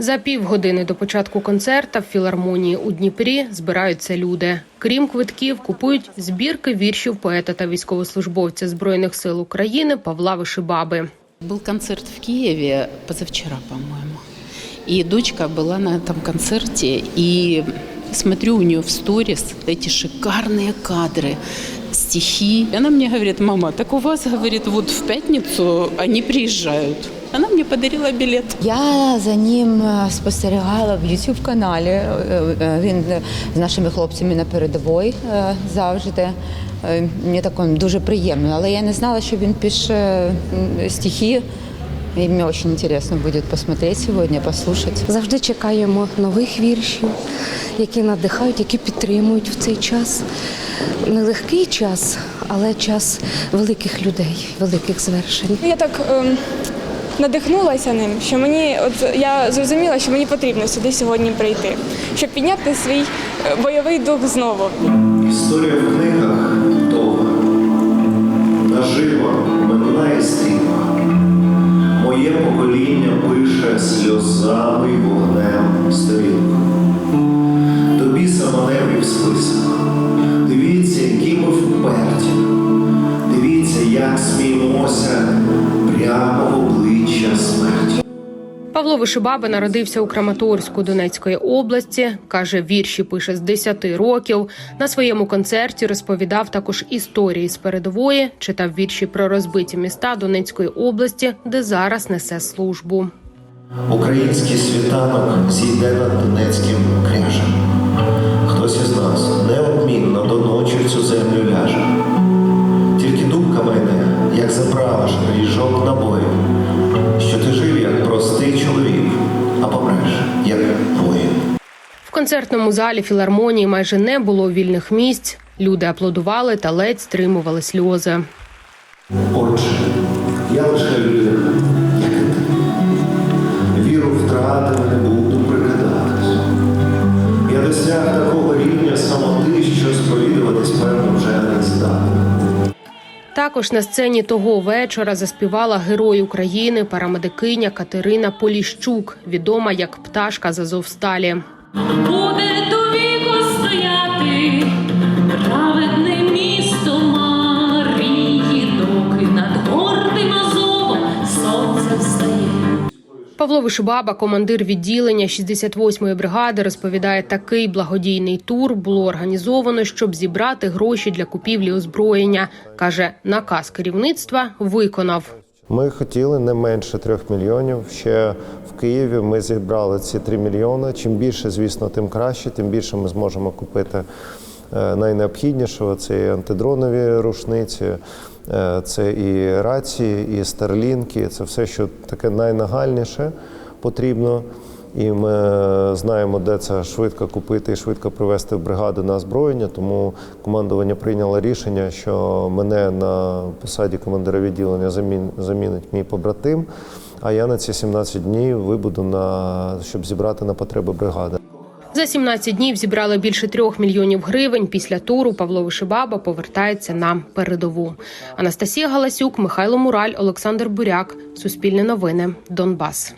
За півгодини до початку концерта в філармонії у Дніпрі збираються люди. Крім квитків, купують збірки віршів поета та військовослужбовця збройних сил України Павла Вишибаби. Был концерт в Киеве позавчера, по-моему. И дочка была на этом концерте, и смотрю у нее в сторис эти шикарные кадры, стихи. И она мне говорит, мама, так у вас, говорит, вот в пятницу они приезжают. Она мне подарила билет. Я за ним е, спостерігала в youtube каналі. Е, е, Він з нашими хлопцями на передовій завжди. Мені так дуже приємно, але я не знала, що він пише стихи. І мені дуже цікаво буде посмотреть сьогодні, послухати. Завжди чекаємо нових віршів, які надихають, які підтримують в цей час. Нелегкий час, але час великих людей, великих звершень. Я так ем, надихнулася ним, що мені, от я зрозуміла, що мені потрібно сюди сьогодні прийти, щоб підняти свій е, бойовий дух знову. Історія в книгах довга, нажива, минула і стрімка. Моє покоління пише сльозами вогнем сторінку. До біса маневрів список. Павло Вишибаба народився у Краматорську Донецької області. каже, вірші пише з 10 років. На своєму концерті розповідав також історії з передової, читав вірші про розбиті міста Донецької області, де зараз несе службу. Український світанок зійде над Донецьким кряжем. Хтось із нас неодмінно до ночі в цю землю ляже. Тільки думка мене, як заправиш ріжок набою, що В концертному залі філармонії майже не було вільних місць. Люди аплодували та ледь стримували сльози. Отже, я лише ти. Віру втратив, не буду прикидатись. Я досяг такого рівня самоти, що сповідуватись, певно, вже не здатний. Також на сцені того вечора заспівала герой України, парамедикиня Катерина Поліщук, відома як пташка з Азовсталі. Павло Вишибаба, командир відділення 68-ї бригади, розповідає, такий благодійний тур було організовано, щоб зібрати гроші для купівлі озброєння. каже, наказ керівництва виконав. Ми хотіли не менше трьох мільйонів. Ще в Києві ми зібрали ці три мільйони. Чим більше, звісно, тим краще, тим більше ми зможемо купити е, найнеобхіднішого. Це і антидронові рушниці, е, це і рації, і старлінки. Це все, що таке найнагальніше потрібно. І ми знаємо, де це швидко купити і швидко привезти в бригаду на озброєння. Тому командування прийняло рішення, що мене на посаді командира відділення замін- замінить мій побратим. А я на ці 17 днів вибуду на щоб зібрати на потреби бригади. За 17 днів зібрали більше трьох мільйонів гривень. Після туру Павло Вишибаба повертається на передову. Анастасія Галасюк, Михайло Мураль, Олександр Буряк. Суспільне новини. Донбас.